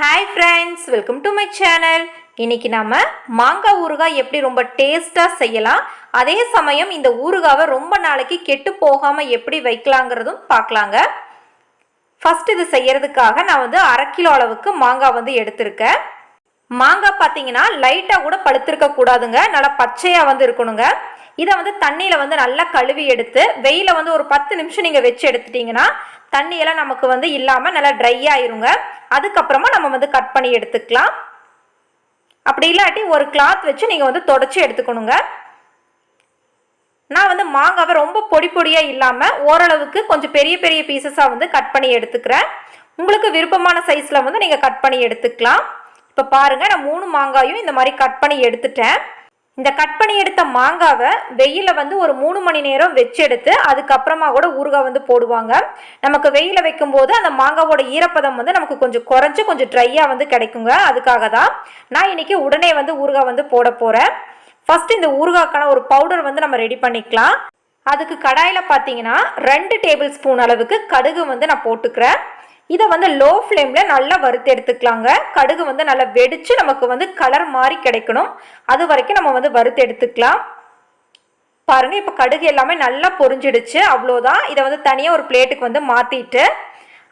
Hi friends welcome to my channel இன்னைக்கு நம்ம மாங்காய் ஊறுகாய் எப்படி ரொம்ப டேஸ்ட்டாக செய்யலாம் அதே சமயம் இந்த ஊறுகாவை ரொம்ப நாளைக்கு கெட்டு போகாமல் எப்படி வைக்கலாங்கிறதும் பார்க்கலாங்க. ஃபஸ்ட் இது செய்யறதுக்காக நான் வந்து அரை கிலோ அளவுக்கு மாங்காய் வந்து எடுத்திருக்கேன். மாங்காய் பார்த்தீங்கன்னா லைட்டாக கூட பழுத்திருக்க கூடாதுங்க நல்லா பச்சையாக வந்து இருக்கணுங்க. இதை வந்து தண்ணியில் வந்து நல்லா கழுவி எடுத்து வெயில வந்து ஒரு பத்து நிமிஷம் நீங்கள் வச்சு எடுத்துட்டீங்கன்னா தண்ணியெல்லாம் நமக்கு வந்து இல்லாமல் நல்லா ட்ரை ஆயிருங்க. அதுக்கப்புறமா நம்ம வந்து கட் பண்ணி எடுத்துக்கலாம். அப்படி இல்லாட்டி ஒரு கிளாத் வச்சு நீங்கள் வந்து தொடச்சி எடுத்துக்கணுங்க. நான் வந்து மாங்காவை ரொம்ப பொடி பொடியாக இல்லாமல் ஓரளவுக்கு கொஞ்சம் பெரிய பெரிய பீசஸாக வந்து கட் பண்ணி எடுத்துக்கிறேன். உங்களுக்கு விருப்பமான சைஸில் வந்து நீங்கள் கட் பண்ணி எடுத்துக்கலாம். இப்போ பாருங்கள் நான் மூணு மாங்காயும் இந்த மாதிரி கட் பண்ணி எடுத்துட்டேன். இந்த கட் பண்ணி எடுத்த மாங்காவை வெயில வந்து ஒரு மூணு மணி நேரம் வச்சு எடுத்து அதுக்கப்புறமா கூட ஊறுகாய் வந்து போடுவாங்க. நமக்கு வெயில வைக்கும்போது அந்த மாங்காவோட ஈரப்பதம் வந்து நமக்கு கொஞ்சம் குறைஞ்சு கொஞ்சம் ட்ரையாக வந்து கிடைக்குங்க. அதுக்காக தான் நான் இன்னைக்கு உடனே வந்து ஊறுகாய் வந்து போட போகிறேன் ஃபஸ்ட்டு இந்த ஊறுகாய்க்கான ஒரு பவுடர் வந்து நம்ம ரெடி பண்ணிக்கலாம். அதுக்கு கடாயில் பார்த்தீங்கன்னா ரெண்டு டேபிள் ஸ்பூன் அளவுக்கு கடுகு வந்து நான் போட்டுக்கிறேன். இதை வந்து லோ ஃப்ளேமில் நல்லா வறுத்து எடுத்துக்கலாங்க. கடுகு வந்து நல்லா வெடித்து நமக்கு வந்து கலர் மாதிரி கிடைக்கணும். அது வரைக்கும் நம்ம வந்து வறுத்து எடுத்துக்கலாம். பாருங்கள் இப்போ கடுகு எல்லாமே நல்லா பொரிஞ்சிடுச்சு. அவ்வளோதான் இதை வந்து தனியாக ஒரு பிளேட்டுக்கு வந்து மாற்றிட்டு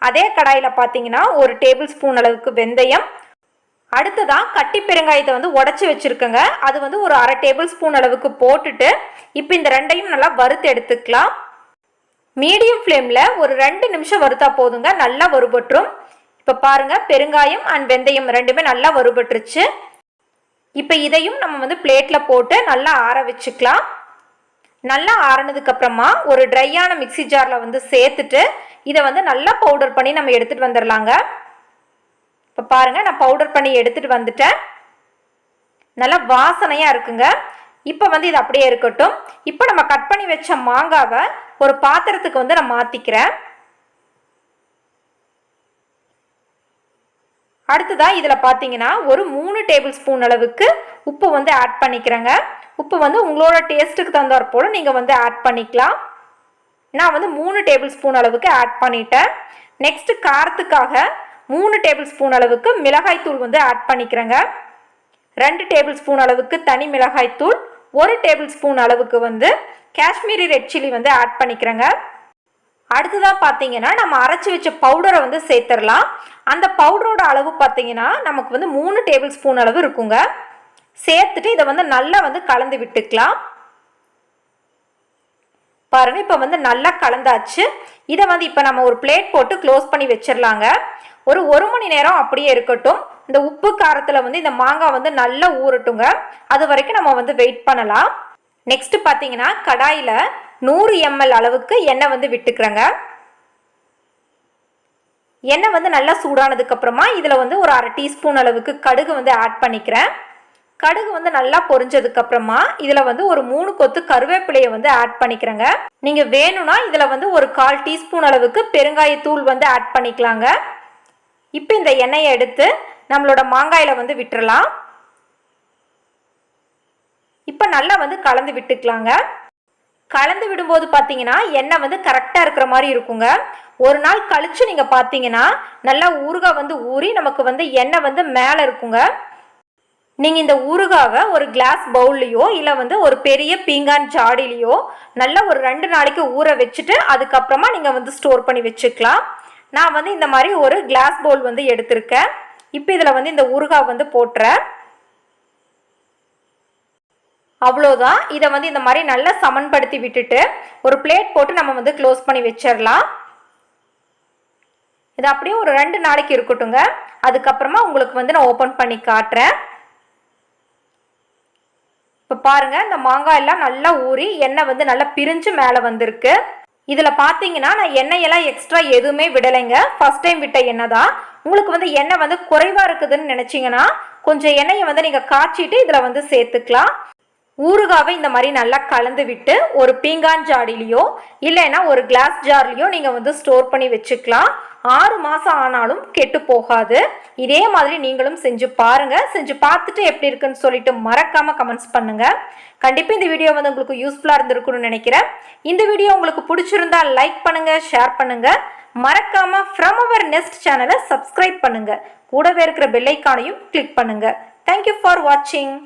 அதே கடாயில் பார்த்தீங்கன்னா ஒரு டேபிள் ஸ்பூன் அளவுக்கு வெந்தயம். அடுத்ததான் கட்டி பெருங்காயத்தை வந்து உடச்சி வச்சுருக்கோங்க. அது வந்து ஒரு அரை டேபிள் ஸ்பூன் அளவுக்கு போட்டுட்டு இப்போ இந்த ரெண்டையும் நல்லா வறுத்து எடுத்துக்கலாம். மீடியம் ஃப்ளேமில் ஒரு ரெண்டு நிமிஷம் வறுத்தா போதுங்க. நல்லா வறுபட்டுரும். இப்போ பாருங்க பெருங்காயம் அண்ட் வெந்தயம் ரெண்டுமே நல்லா வறுபட்டுருச்சு. இப்போ இதையும் நம்ம வந்து பிளேட்டில் போட்டு நல்லா ஆற வச்சுக்கலாம். நல்லா ஆறினதுக்கப்புறமா ஒரு ட்ரையான மிக்ஸி ஜாரில் வந்து சேர்த்துட்டு இதை வந்து நல்லா பவுடர் பண்ணி நம்ம எடுத்துகிட்டு வந்துடலாங்க இப்போ பாருங்கள் நான் பவுடர் பண்ணி எடுத்துகிட்டு வந்துட்டேன். நல்லா வாசனையாக இருக்குங்க. இப்போ வந்து இது அப்படியே இருக்கட்டும். இப்போ நம்ம கட் பண்ணி வச்ச மாங்காவை ஒரு பாத்திரத்துக்கு வந்து நான் மாற்றிக்கிறேன் அடுத்ததாக இதில் பார்த்தீங்கன்னா ஒரு மூணு டேபிள் ஸ்பூன் அளவுக்கு உப்பு வந்து ஆட் பண்ணிக்கிறேங்க. உப்பு வந்து உங்களோட டேஸ்ட்டுக்கு தகுந்தாற் போல் நீங்கள் வந்து ஆட் பண்ணிக்கலாம். நான் வந்து மூணு டேபிள் ஸ்பூன் அளவுக்கு ஆட் பண்ணிட்டேன். நெக்ஸ்ட்டு காரத்துக்காக மூணு டேபிள் ஸ்பூன் அளவுக்கு மிளகாய்த்தூள் வந்து ஆட் பண்ணிக்கிறேங்க. ரெண்டு டேபிள் ஸ்பூன் அளவுக்கு தனி மிளகாய்த்தூள் ஒரு டேபிள் ஸ்பூன் அளவுக்கு வந்து காஷ்மீரி ரெட் சில்லி வந்து ஆட் பண்ணிக்கிறேங்க. அடுத்ததாக பார்த்தீங்கன்னா நம்ம அரைச்சி வச்ச பவுடரை வந்து சேர்த்துடலாம். அந்த பவுடரோட அளவு பார்த்தீங்கன்னா நமக்கு வந்து மூணு டேபிள் ஸ்பூன் அளவு இருக்குங்க. சேர்த்துட்டு இதை வந்து நல்லா வந்து கலந்து விட்டுக்கலாம். பாருங்கள் இப்போ வந்து நல்லா கலந்தாச்சு. இதை வந்து இப்போ நம்ம ஒரு பிளேட் போட்டு க்ளோஸ் பண்ணி வச்சிடலாங்க. ஒரு ஒரு மணி நேரம் அப்படியே இருக்கட்டும். இந்த உப்பு காரத்தில் வந்து இந்த மாங்காய் வந்து நல்லா ஊறட்டுங்க. அது வரைக்கும் நம்ம வந்து வெயிட் பண்ணலாம். நெக்ஸ்ட் பார்த்தீங்கன்னா கடாயில் நூறு எம்எல் அளவுக்கு எண்ணெய் வந்து விட்டுக்கிறேங்க. எண்ணெய் வந்து நல்லா சூடானதுக்கப்புறமா இதில் வந்து ஒரு அரை டீஸ்பூன் அளவுக்கு கடுகு வந்து ஆட் பண்ணிக்கிறேன். கடுகு வந்து நல்லா பொரிஞ்சதுக்கப்புறமா இதில் வந்து ஒரு மூணு கொத்து கருவேப்பிலையை வந்து ஆட் பண்ணிக்கிறேங்க. நீங்கள் வேணும்னா இதில் வந்து ஒரு கால் டீஸ்பூன் அளவுக்கு பெருங்காயத்தூள் வந்து ஆட் பண்ணிக்கலாங்க. இப்போ இந்த எண்ணெயை எடுத்து நம்மளோட மாங்காயில் வந்து விட்டுறலாம். இப்போ நல்லா வந்து கலந்து விட்டுக்கலாங்க. கலந்து விடும்போது பார்த்தீங்கன்னா எண்ணெய் வந்து கரெக்டாக இருக்கிற மாதிரி இருக்குங்க. ஒரு நாள் கழித்து நீங்கள் பார்த்தீங்கன்னா நல்லா ஊறுகாய் வந்து ஊறி நமக்கு வந்து எண்ணெய் வந்து மேலே இருக்குங்க. நீங்கள் இந்த ஊறுகாவை ஒரு கிளாஸ் பவுல்லையோ இல்லை வந்து ஒரு பெரிய பீங்கான் ஜாடிலேயோ நல்லா ஒரு ரெண்டு நாளைக்கு ஊற வச்சுட்டு அதுக்கப்புறமா நீங்கள் வந்து ஸ்டோர் பண்ணி வச்சுக்கலாம். நான் வந்து இந்த மாதிரி ஒரு கிளாஸ் பவுல் வந்து எடுத்திருக்கேன். இப்போ இதில் வந்து இந்த ஊறுகாய் வந்து போட்டுறேன். அவ்வளோதான் இதை வந்து இந்த மாதிரி நல்லா சமன்படுத்தி விட்டுட்டு ஒரு பிளேட் போட்டு நம்ம வந்து க்ளோஸ் பண்ணி வச்சிடலாம். இது அப்படியே ஒரு ரெண்டு நாளைக்கு இருக்கட்டுங்க. அதுக்கப்புறமா உங்களுக்கு வந்து நான் ஓப்பன் பண்ணி காட்டுறேன். இப்போ பாருங்கள் இந்த மாங்காய் எல்லாம் நல்லா ஊறி எண்ணெய் வந்து நல்லா பிரிஞ்சு மேலே வந்திருக்கு. இதில் பார்த்தீங்கன்னா நான் எண்ணெயெல்லாம் எக்ஸ்ட்ரா எதுவுமே விடலைங்க. ஃபர்ஸ்ட் டைம் விட்ட எண்ணெய் தான். உங்களுக்கு வந்து எண்ணெய் வந்து குறைவாக இருக்குதுன்னு நினச்சிங்கன்னா கொஞ்சம் எண்ணெயை வந்து நீங்கள் காய்ச்சிட்டு இதில் வந்து சேர்த்துக்கலாம். ஊறுகாவை இந்த மாதிரி நல்லா கலந்து விட்டு ஒரு பீங்கான் ஜாடிலேயோ இல்லைன்னா ஒரு கிளாஸ் ஜார்லேயோ நீங்கள் வந்து ஸ்டோர் பண்ணி வச்சுக்கலாம். ஆறு மாதம் ஆனாலும் கெட்டு போகாது. இதே மாதிரி நீங்களும் செஞ்சு பாருங்கள் செஞ்சு பார்த்துட்டு எப்படி இருக்குன்னு சொல்லிட்டு மறக்காமல் கமெண்ட்ஸ் பண்ணுங்கள் கண்டிப்பாக இந்த வீடியோ வந்து உங்களுக்கு யூஸ்ஃபுல்லாக இருந்திருக்கும்னு நினைக்கிறேன். இந்த வீடியோ உங்களுக்கு பிடிச்சிருந்தா லைக் பண்ணுங்கள் ஷேர் பண்ணுங்கள் மறக்காமல் ஃப்ரம் அவர் நெக்ஸ்ட் சேனலை சப்ஸ்கிரைப் பண்ணுங்கள் கூடவே இருக்கிற பெல்லைக்கானையும் கிளிக் பண்ணுங்கள் தேங்க்யூ ஃபார் வாட்சிங்